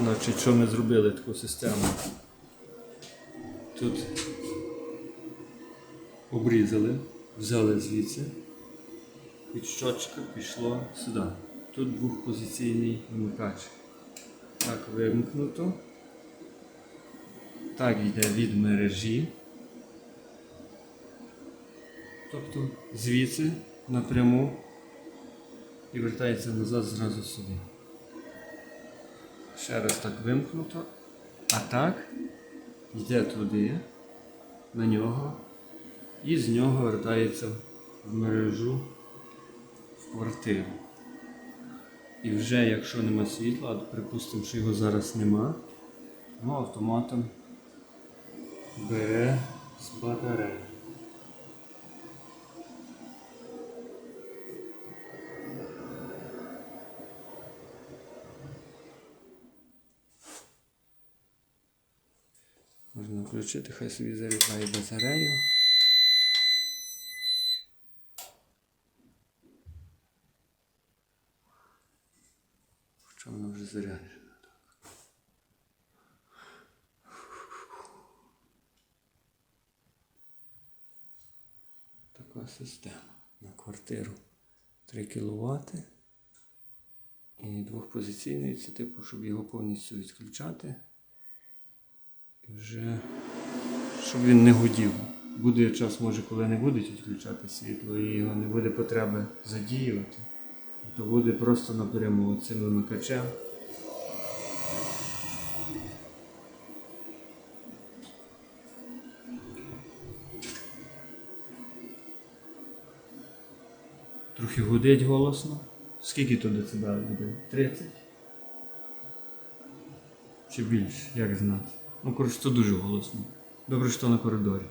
Значить, що ми зробили таку систему? Тут обрізали, взяли звідси, від щочка пішло сюди. Тут двохпозиційний вимикач. Так вимкнуто. Так йде від мережі. Тобто звідси напряму і вертається назад зразу сюди. Ще раз так вимкнуто. А так йде туди, на нього, і з нього вертається в мережу в квартиру. І вже якщо нема світла, припустимо, що його зараз нема, ну автоматом бере з батареї. Можна включити, хай собі заряджає батарею. Хоча вона вже заряджена. Така система на квартиру 3 кВт. І двохпозиційний, це типу, щоб його повністю відключати. Вже щоб він не гудів. Буде час, може, коли не будуть відключати світло і його не буде потреби задіювати, то буде просто напряму цим вимикачем. Трохи гудить голосно. Скільки тут децибел буде? 30? Чи більше, як знати? Ну, коротше, це дуже голосно. Добре, що на коридорі.